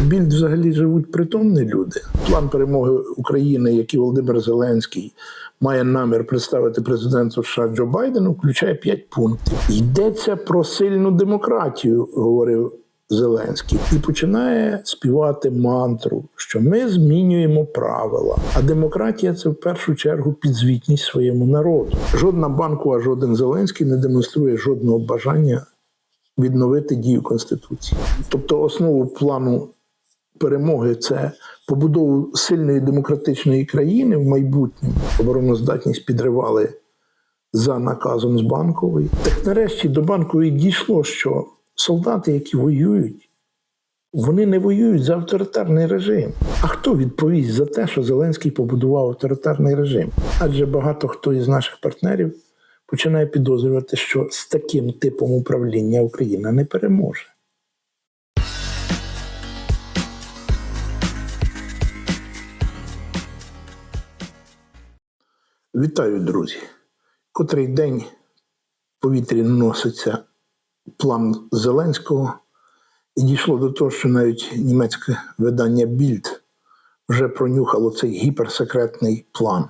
в більд взагалі живуть притомні люди. План перемоги України, який Володимир Зеленський має намір представити президенту США Джо Байдену, включає п'ять пунктів. Йдеться про сильну демократію, говорив Зеленський, і починає співати мантру, що ми змінюємо правила. А демократія це в першу чергу підзвітність своєму народу. Жодна банкова, жоден Зеленський не демонструє жодного бажання відновити дію Конституції. Тобто, основу плану перемоги це побудову сильної демократичної країни в майбутньому. Обороноздатність підривали за наказом з банкової. Так нарешті до банкової дійшло, що солдати, які воюють, вони не воюють за авторитарний режим. А хто відповість за те, що Зеленський побудував авторитарний режим? Адже багато хто із наших партнерів починає підозрювати, що з таким типом управління Україна не переможе. Вітаю, друзі! Котрий день в повітрі носиться план Зеленського, і дійшло до того, що навіть німецьке видання Більд вже пронюхало цей гіперсекретний план.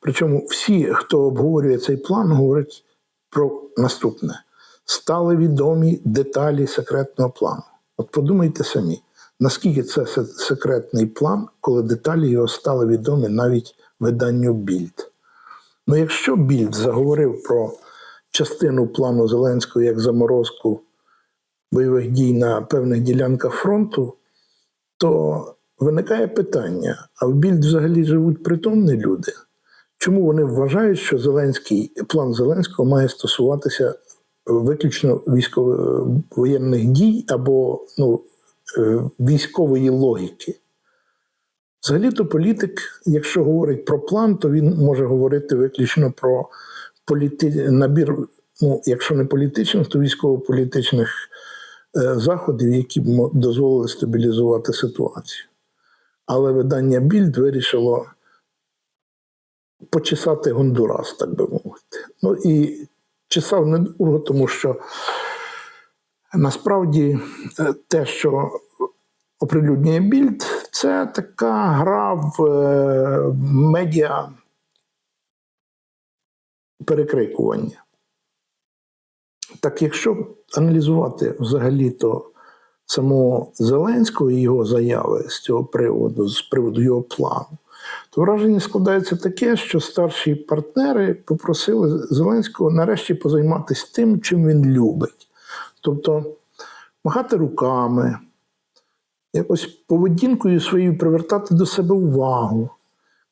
Причому всі, хто обговорює цей план, говорять про наступне: стали відомі деталі секретного плану. От подумайте самі, наскільки це секретний план, коли деталі його стали відомі навіть виданню Більд. Ну, якщо Більд заговорив про частину плану Зеленського як заморозку бойових дій на певних ділянках фронту, то виникає питання: а в Більд взагалі живуть притомні люди? Чому вони вважають, що Зеленський план Зеленського має стосуватися виключно військово-воєнних дій або ну, е, військової логіки? Взагалі-то політик, якщо говорить про план, то він може говорити виключно про політи... набір, ну, якщо не політичних, то військово-політичних е, заходів, які б дозволили стабілізувати ситуацію. Але видання Більд вирішило почесати Гондурас, так би мовити. Ну і чесав недовго, тому що насправді е, те, що оприлюднює Більд, це така гра в е, медіа перекрикування. Так якщо аналізувати взагалі-то самого Зеленського і його заяви з цього приводу, з приводу його плану, то враження складається таке, що старші партнери попросили Зеленського нарешті позайматися тим, чим він любить. Тобто махати руками, якось поведінкою своєю привертати до себе увагу,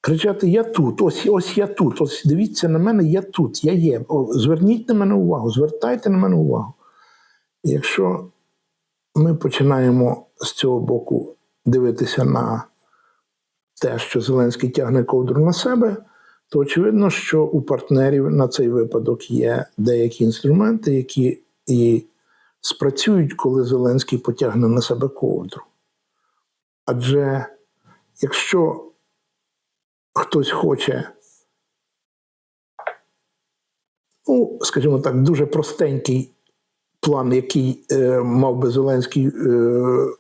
кричати Я тут, ось, ось я тут, ось дивіться на мене, я тут, я є. О, зверніть на мене увагу, звертайте на мене увагу. Якщо ми починаємо з цього боку дивитися на те, що Зеленський тягне ковдру на себе, то очевидно, що у партнерів на цей випадок є деякі інструменти, які і спрацюють, коли Зеленський потягне на себе ковдру. Адже якщо хтось хоче, ну, скажімо так, дуже простенький план, який е, мав би Зеленський е,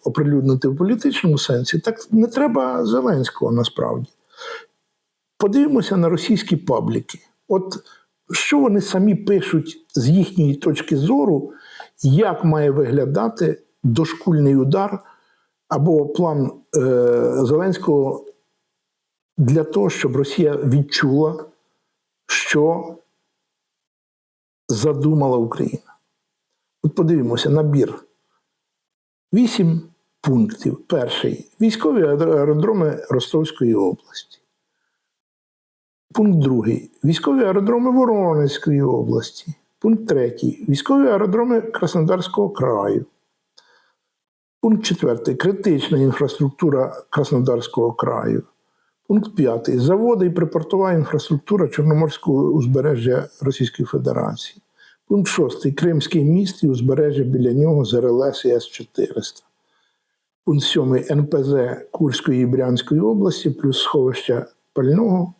оприлюднити в політичному сенсі, так не треба Зеленського насправді. Подивимося на російські пабліки. От що вони самі пишуть з їхньої точки зору, як має виглядати дошкульний удар або план е, Зеленського для того, щоб Росія відчула, що задумала Україна. От подивимося набір. Вісім пунктів. Перший військові аеродроми Ростовської області. Пункт другий військові аеродроми Воронезької області. Пункт третій військові аеродроми Краснодарського краю. Пункт четвертий критична інфраструктура Краснодарського краю. Пункт п'ятий заводи і припортова інфраструктура Чорноморського узбережжя Російської Федерації. Пункт шостий Кримський міст і узбережжя біля нього з РЛС і С-400. Пункт сьомий НПЗ Курської і Брянської області плюс сховища пального.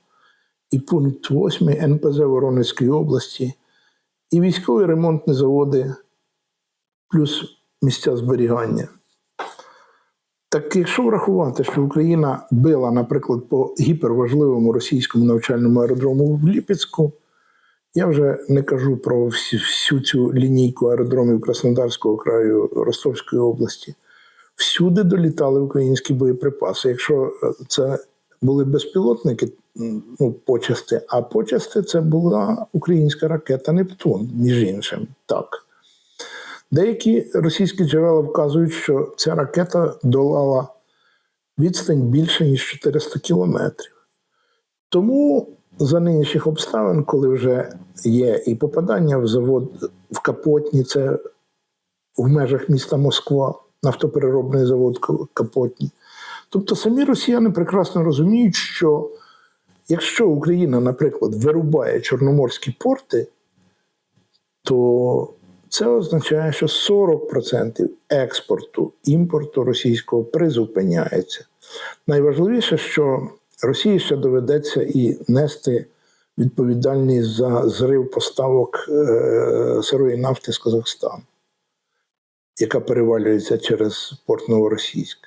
І пункт 8 НПЗ Воронезької області і військові ремонтні заводи плюс місця зберігання. Так якщо врахувати, що Україна била, наприклад, по гіперважливому російському навчальному аеродрому в Ліпецьку, я вже не кажу про всю, цю лінійку аеродромів Краснодарського краю Ростовської області. Всюди долітали українські боєприпаси. Якщо е, це були безпілотники, ну, почасти, а почасти це була українська ракета Нептун, між іншим. Так. Деякі російські джерела вказують, що ця ракета долала відстань більше, ніж 400 кілометрів. Тому за нинішніх обставин, коли вже є і попадання в завод в Капотні, це в межах міста Москва, нафтопереробний завод Капотні. Тобто самі росіяни прекрасно розуміють, що якщо Україна, наприклад, вирубає чорноморські порти, то це означає, що 40% експорту, імпорту російського призупиняється. Найважливіше, що Росії ще доведеться і нести відповідальність за зрив поставок е, сирої нафти з Казахстану, яка перевалюється через порт Новоросійськ.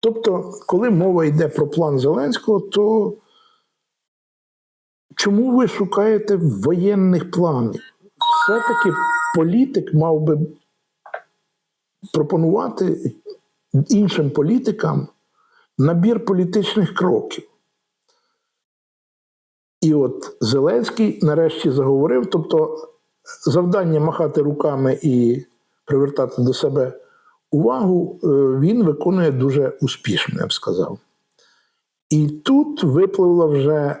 Тобто, коли мова йде про план Зеленського, то чому ви шукаєте воєнних планів? Все-таки політик мав би пропонувати іншим політикам набір політичних кроків. І от Зеленський нарешті заговорив, тобто завдання махати руками і привертати до себе увагу е, він виконує дуже успішно, я б сказав. І тут випливла вже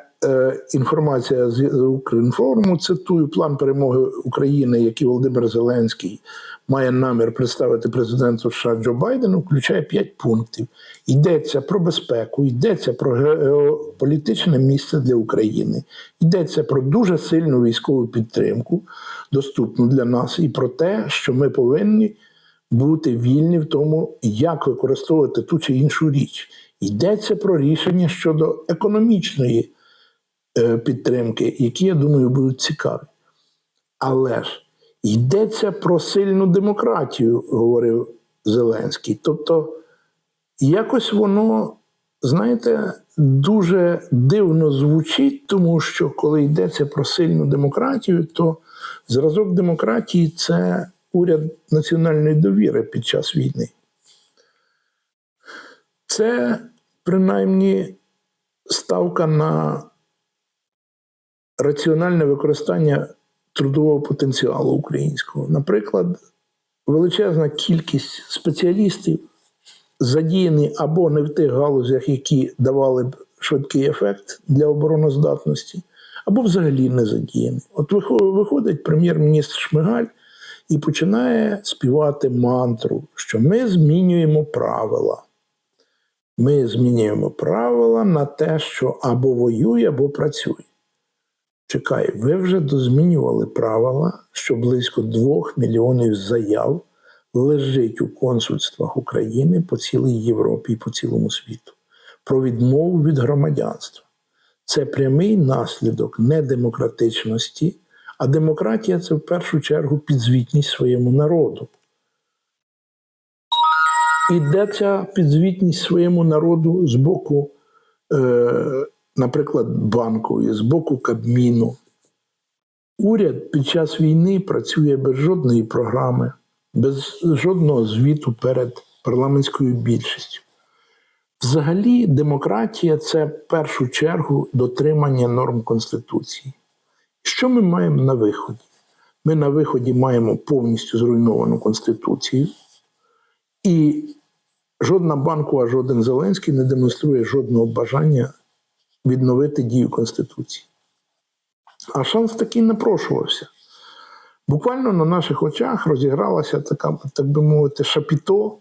інформація з Укрінформу. Цитую план перемоги України, який Володимир Зеленський має намір представити президенту США Джо Байдену, включає п'ять пунктів. Йдеться про безпеку, йдеться про геополітичне місце для України, йдеться про дуже сильну військову підтримку, доступну для нас, і про те, що ми повинні бути вільні в тому, як використовувати ту чи іншу річ. Йдеться про рішення щодо економічної е, підтримки, які, я думаю, будуть цікаві. Але ж йдеться про сильну демократію, говорив Зеленський. Тобто, якось воно, знаєте, дуже дивно звучить, тому що коли йдеться про сильну демократію, то зразок демократії це уряд національної довіри під час війни. Це принаймні ставка на раціональне використання трудового потенціалу українського. Наприклад, величезна кількість спеціалістів задіяні або не в тих галузях, які давали б швидкий ефект для обороноздатності, або взагалі не задіяні. От виходить прем'єр-міністр Шмигаль і починає співати мантру, що ми змінюємо правила. Ми змінюємо правила на те, що або воюй, або працюй. Чекай, ви вже дозмінювали правила, що близько двох мільйонів заяв лежить у консульствах України по цілій Європі і по цілому світу про відмову від громадянства. Це прямий наслідок недемократичності, а демократія це в першу чергу підзвітність своєму народу. І де ця підзвітність своєму народу з боку, е, наприклад, банкової, з боку Кабміну. Уряд під час війни працює без жодної програми, без жодного звіту перед парламентською більшістю. Взагалі, демократія це в першу чергу дотримання норм Конституції. Що ми маємо на виході? Ми на виході маємо повністю зруйновану Конституцію, і жодна банкова, жоден Зеленський не демонструє жодного бажання відновити дію Конституції. А шанс такий напрошувався. Буквально на наших очах розігралася така, так би мовити, шапіто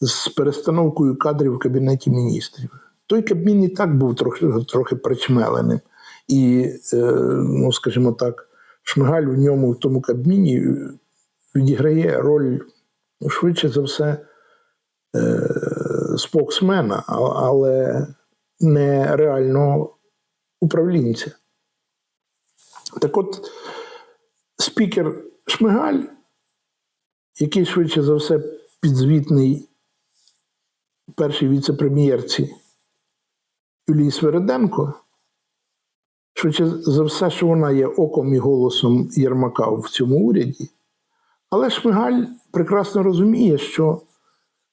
з перестановкою кадрів в Кабінеті міністрів. Той Кабмін і так був трохи, трохи причмеленим. І, е, ну, скажімо так, Шмигаль в ньому, в тому Кабміні, відіграє роль, ну, швидше за все, е, споксмена, але не реального управлінця. Так от, спікер Шмигаль, який швидше за все підзвітний першій віце-прем'єрці Юлії Свереденко, швидше за все, що вона є оком і голосом Єрмака в цьому уряді. Але Шмигаль прекрасно розуміє, що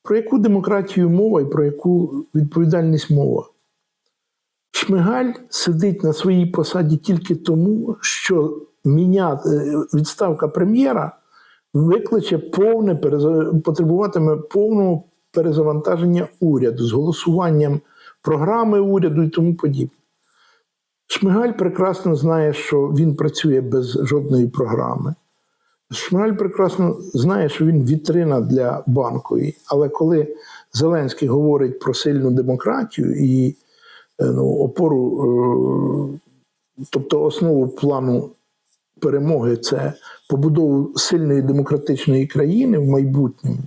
про яку демократію мова і про яку відповідальність мова. Шмигаль сидить на своїй посаді тільки тому, що міняти відставка прем'єра викличе повне потребуватиме повного перезавантаження уряду з голосуванням програми уряду і тому подібне. Шмигаль прекрасно знає, що він працює без жодної програми. Шмигаль прекрасно знає, що він вітрина для банкової. Але коли Зеленський говорить про сильну демократію і е, ну, опору, е, тобто основу плану перемоги це побудову сильної демократичної країни в майбутньому,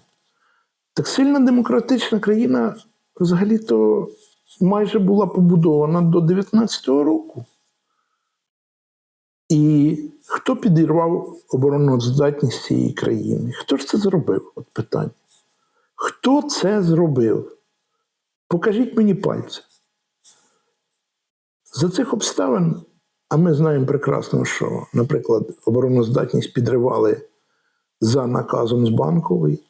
так сильна демократична країна взагалі-то майже була побудована до 19-го року. І хто підірвав обороноздатність цієї країни? Хто ж це зробив? От питання. Хто це зробив? Покажіть мені пальцем. За цих обставин, а ми знаємо прекрасно, що, наприклад, обороноздатність підривали за наказом з банкової,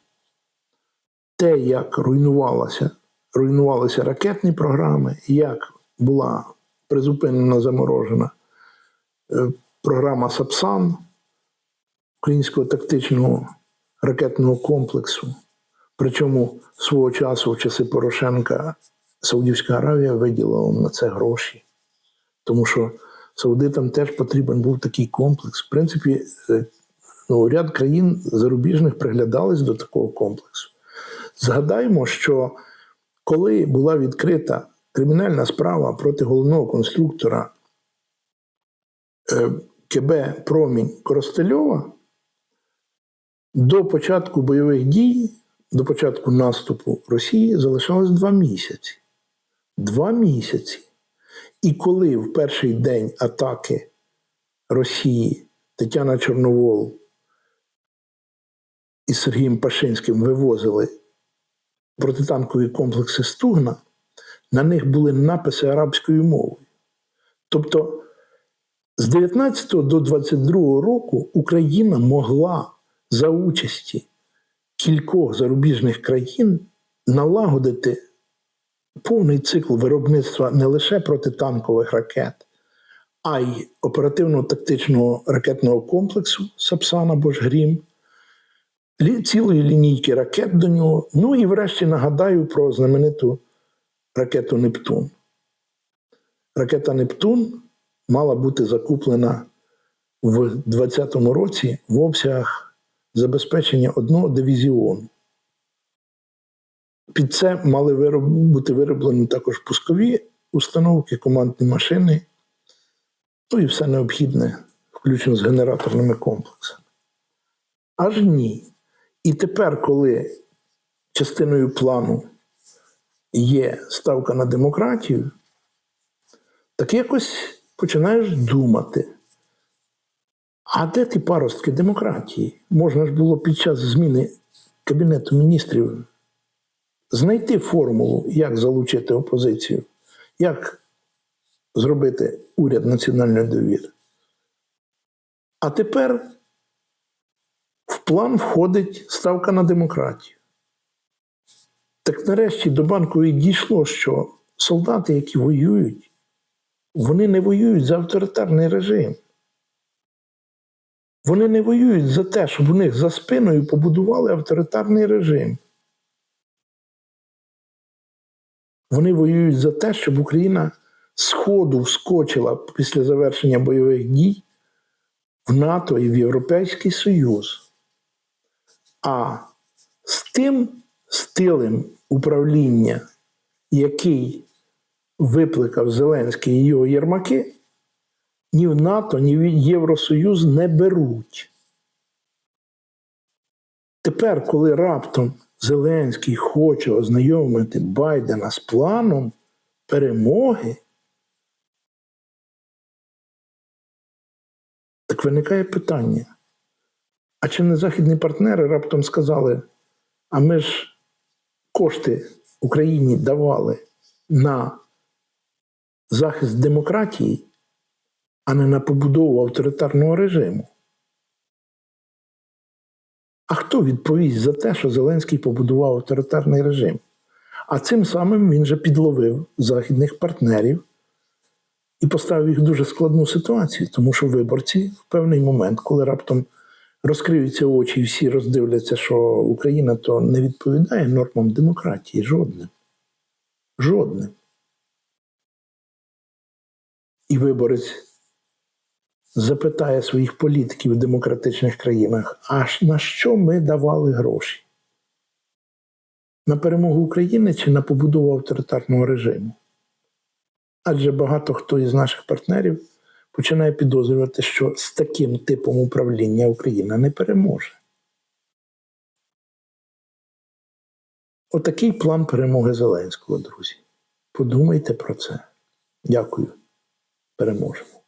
те, як руйнувалася, руйнувалися ракетні програми, як була призупинена заморожена е, програма САПСАН українського тактичного ракетного комплексу. Причому свого часу, в часи Порошенка, Саудівська Аравія виділила на це гроші. Тому що саудитам теж потрібен був такий комплекс. В принципі, е, ну, ряд країн зарубіжних приглядались до такого комплексу. Згадаємо, що коли була відкрита кримінальна справа проти головного конструктора е, КБ Промінь Коростельова, до початку бойових дій, до початку наступу Росії залишалось два місяці. Два місяці. І коли в перший день атаки Росії Тетяна Чорновол із Сергієм Пашинським вивозили протитанкові комплекси Стугна, на них були написи арабською мовою. Тобто з 19 до 22 року Україна могла за участі кількох зарубіжних країн налагодити повний цикл виробництва не лише протитанкових ракет, а й оперативно-тактичного ракетного комплексу Сапсан або ж Грім, цілої лінійки ракет до нього. Ну і врешті нагадаю про знамениту ракету Нептун. Ракета Нептун мала бути закуплена в 2020 році в обсягах забезпечення одного дивізіону. Під це мали вироб, бути вироблені також пускові установки, командні машини, ну і все необхідне, включно з генераторними комплексами. Аж ні. І тепер, коли частиною плану є ставка на демократію, так якось починаєш думати. А де ті паростки демократії? Можна ж було під час зміни Кабінету міністрів знайти формулу, як залучити опозицію, як зробити уряд національної довіри. А тепер в план входить ставка на демократію. Так нарешті до банкової дійшло, що солдати, які воюють, вони не воюють за авторитарний режим. Вони не воюють за те, щоб у них за спиною побудували авторитарний режим. Вони воюють за те, щоб Україна сходу вскочила після завершення бойових дій в НАТО і в Європейський Союз. А з тим стилем управління, який викликав Зеленський і його Єрмаки, ні в НАТО, ні в Євросоюз не беруть. Тепер, коли раптом Зеленський хоче ознайомити Байдена з планом перемоги, так виникає питання. А чи не західні партнери раптом сказали, а ми ж кошти Україні давали на захист демократії, а не на побудову авторитарного режиму. А хто відповість за те, що Зеленський побудував авторитарний режим? А цим самим він же підловив західних партнерів і поставив їх в дуже складну ситуацію, тому що виборці в певний момент, коли раптом розкриються очі і всі роздивляться, що Україна то не відповідає нормам демократії жодним. Жодним. І виборець запитає своїх політиків в демократичних країнах, а на що ми давали гроші? На перемогу України чи на побудову авторитарного режиму? Адже багато хто із наших партнерів починає підозрювати, що з таким типом управління Україна не переможе. Отакий план перемоги Зеленського, друзі. Подумайте про це. Дякую. Переможемо.